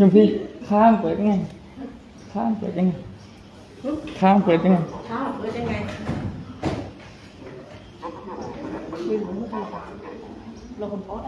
ยังพี่ข้ามเปิดยังไง ข้ามเปิดยังไง ข้ามเปิดยังไง ข้าวเปิดยังไงคุยผมไม่ได้เราคนเพาะ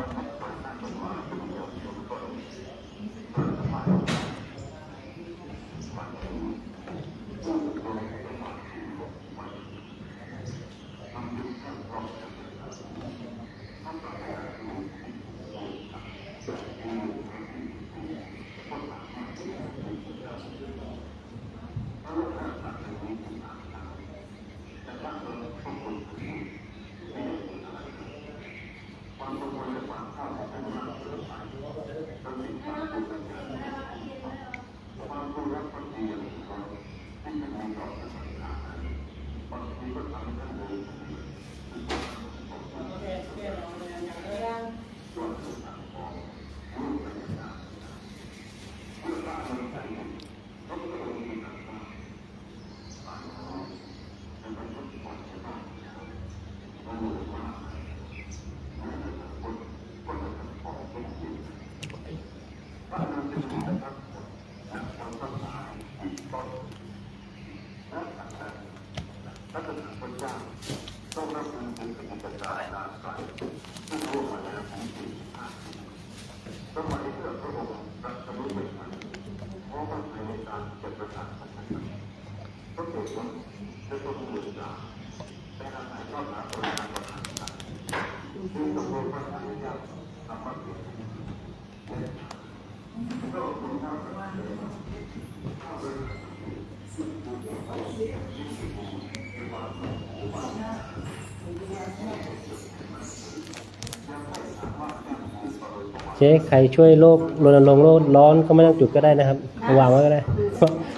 เจ๊ใครช่วยโลกรณรงค์โลกร้อนก็ไม่ต้องจุดก็ได้นะครับ วางไว้ก็ได้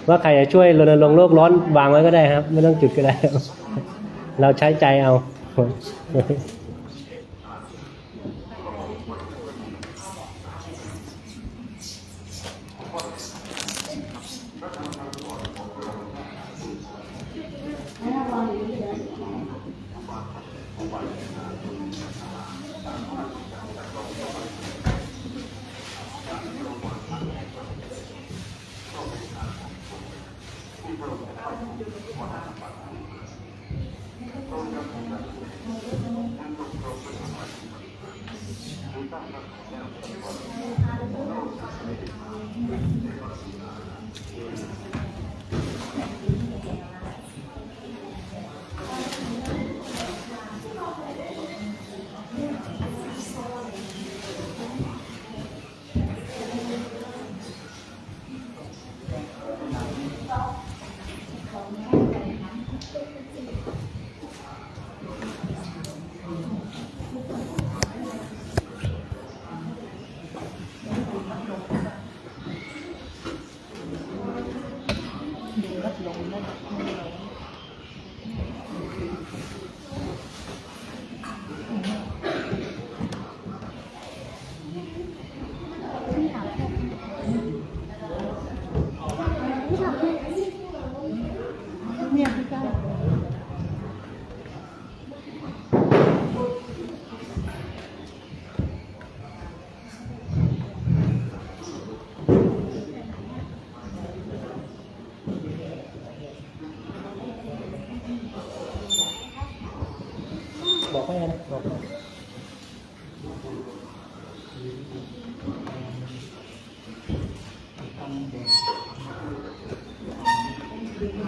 ว่าใครจะช่วยรณรงค์โลกร้อนวางไว้ก็ได้ครับ ไม่ต้องจุดก็ได้ เราใช้ใจเอา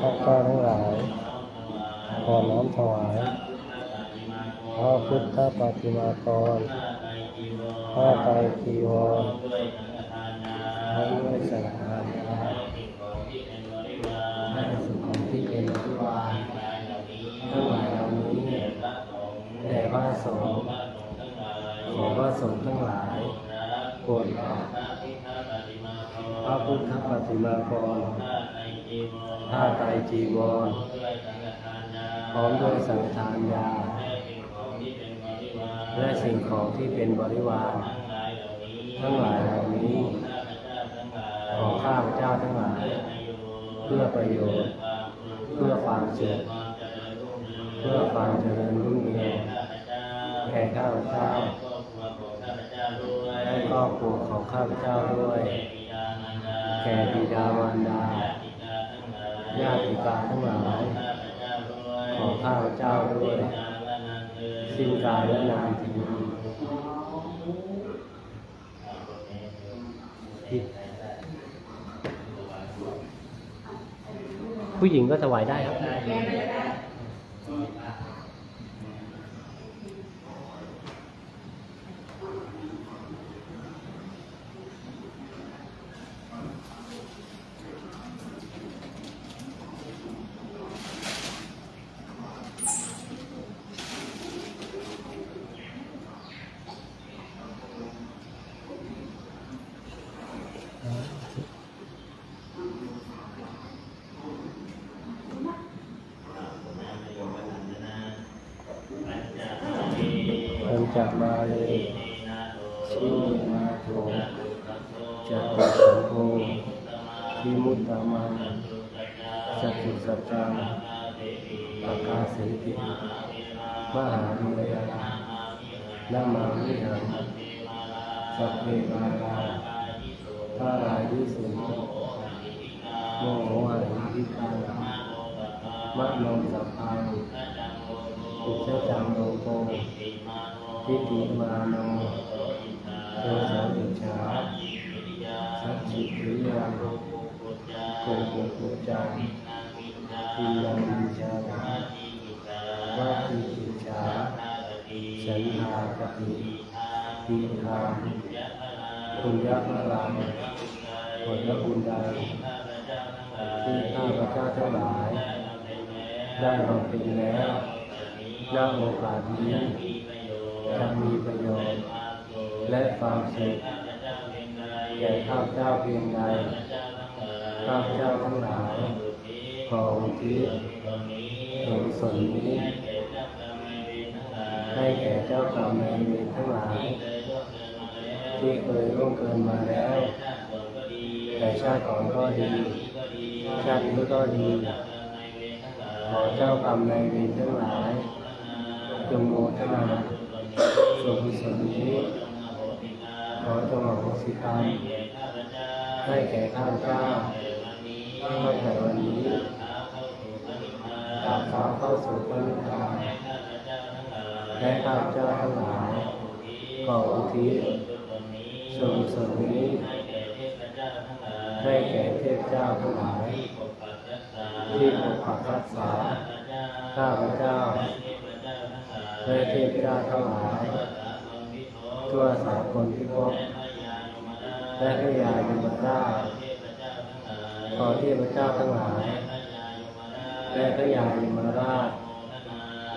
ข้าข้าทั้งหลายขอน้อมถวายพระพุทธปฏิมากรพระไตรจีวรพระด้วยสังฆทานให้สุของที่เป็นบริวารทั้งหลายเหล่านี้แด่พระสงฆ์ขอพระสงฆ์ทั้งหลายโปรดพระพุทธปฏิมากร ผ้าไตรจีวรพร้อมด้วยสังฆทานยา และสิ่งของที่เป็นบริวาร ทั้งหลายเหล่านี้ ของข้าพเจ้าทั้งหลาย เพื่อประโยชน์ เพื่อความสุขเพื่อความเจริญรุ่งเรืองแก่ข้าพเจ้าและครอบครัวของข้าพเจ้าด้วย แก่บิดามารดา ญาติกาทั้งหลาย ขอข้าพเจ้าด้วย สิ้นกายและนานทีผู้หญิงก็ถวายได้ครับ ปัญจมาเลยชิมาโทจัตตสังโฆวิมุตตามังสัจจุสัจจังปากาสิติมหาวิยานามาวิหังสัพเพมาลาพระรายิสุนโมโหหังทิตามะโนสัพพังอุจจังโลโก ทิฏฐิมาโนโทสะอิจฉาสัจจิริยังโกโกโกจังทิยังวิจาวัตถิอิจาฉันทากติทิทางคุณยะพลังผลบุญใดที่ข้าพเจ้าทั้งหลาย ได้บำเพ็ญแล้วณโอกาสนี้ จะมีประโยชน์ และความสุขแก่ข้าพเจ้าเพียงใดข้าพเจ้าทั้งหลาย ขออุทิศส่วนส่วนนี้ให้แก่เจ้ากรรมนายเวรทั้งหลาย ที่เคยร่วงเกินมาแล้วแต่ชาติก่อนก็ดี ชาตินี้ก็ดี ขอเจ้ากรรมนายเวรทั้งหลายจงโมทนา ส่วนกุศลนี้ขอจงอโหสิกรรมให้แก่ข้าพเจ้าตั้งแต่วันนี้ตาบเท้าเข้าสู่พระนิพพานและข้าพเจ้าทั้งหลายก็อุทิศส่วนกุศลนี้ให้แก่เทพเจ้าทั้งหลายที่ปกปักรักษาข้าพเจ้า และเทพเจ้าทั้งหลายทั่วสากลพิภพและพระยายมราชขอเทพเจ้าทั้งหลายและพระยายมราช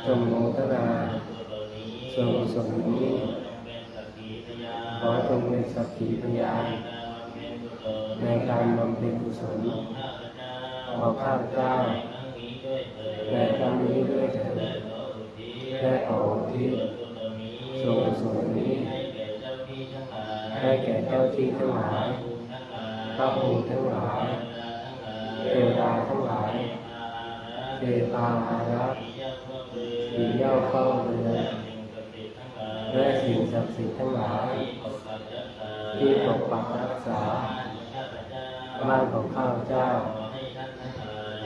จงโมทนาส่วนกุศลนี้ขอจงเป็นสักขีพยานในการบำเพ็ญกุศลของข้าพเจ้าในครั้งนี้ด้วยเถิด และขออุที่ส่วนกุศลนี้ ให้แก่เจ้าที่ทั้งหลายพระองค์ทั้งหลายเทวดาทั้งหลายเทตาอารักษ์ที่เย่าเฝ้าเรือนและสิ่งศักดิ์สิทธิ์ทั้งหลาย ที่ปกปักรักษาบ้านของข้าพเจ้า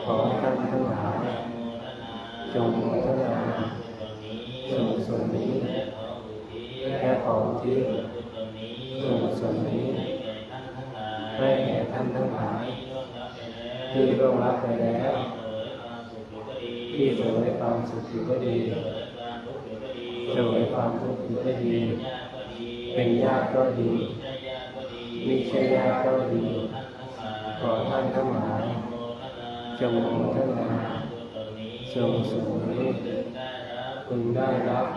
ขอท่านทั้งหลายจจงพัฒนา ส่วนส่วนนี้และของที่ส่วนส่วนนี้ให้แก่ท่านทั้งหลายที่ร่วงรับไปแล้วที่เสวยความสุขอยู่ก็ดีเสวยความทุกข์อยู่ก็ดี เป็นญาติก็ดีมิใช่ญาติก็ดีขอท่านทั้งหลายจงโมทนาจงสูงนี้ พึงได้รับ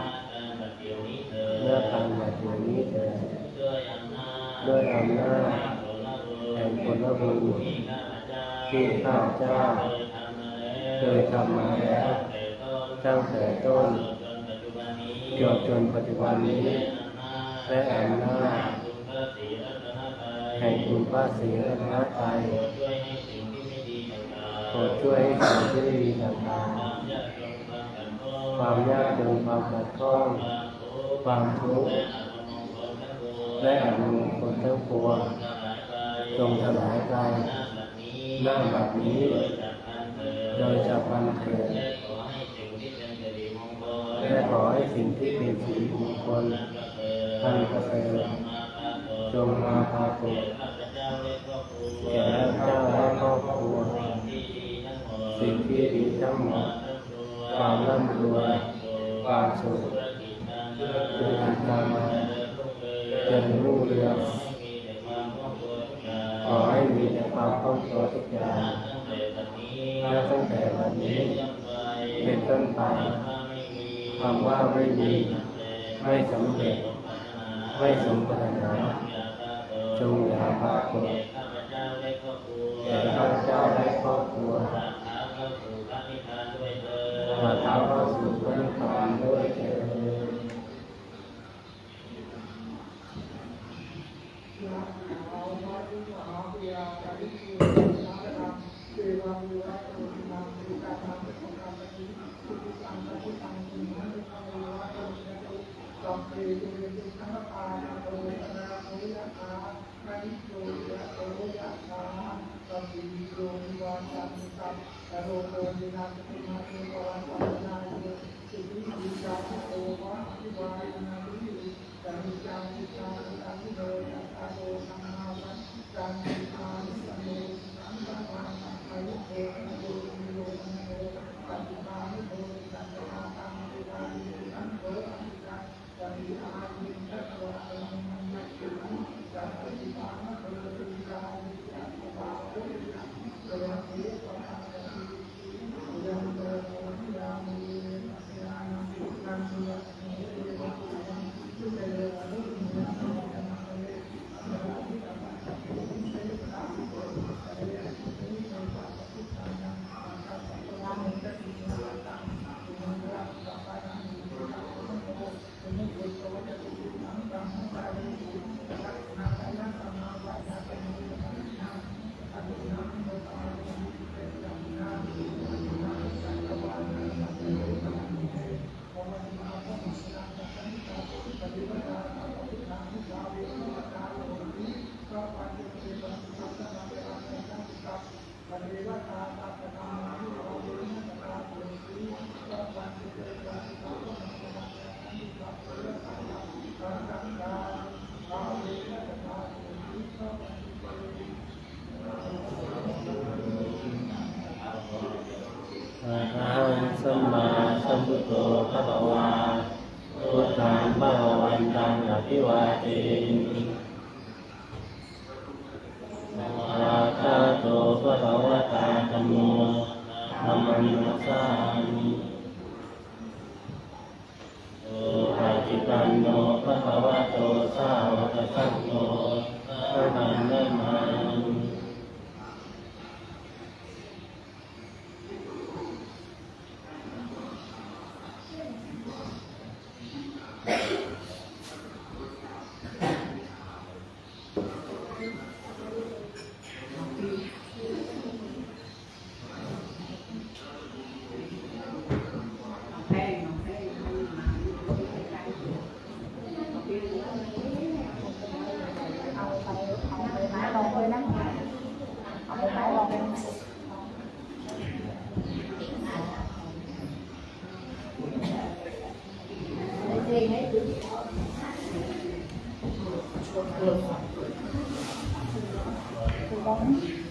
เมื่อทำแบบนี้เถิดด้วยอำนาจแห่งผลบุญที่ข้าเจ้าเคยทำมาแล้วตั้งแต่ต้นจนจนปัจจุบันนี้ และอำนาจแห่งคุณพระศรีรัตนตรัยโปรดช่วยให้สิ่งที่ไม่ดีต่างๆ ความยากจนความขัดข้องความทุกข์และอนุมงคลทั้งปวงจงสลายไปหน้าแบบนี้ โดยจะพันเกิดและขอให้สิ่งที่เป็นสิริมงคลทันประเสริฐจงมาพากฏแก่เจ้าและครอบครัวสิ่งที่ดีทั้งหมด ความร่ำรวยความสุขคือติดตามาเจริญรุ่งเรืองขอให้มีแต่ความคล่องตัวทุกอย่างและตั้งแต่วันนี้ เป็นต้นไปคำว่าไม่มีไม่สำเร็จไม่สมปรารถนาจงอย่าปรากฏแก่ข้าพเจ้า ทธังภะวันตังอภิวาเทมิ ป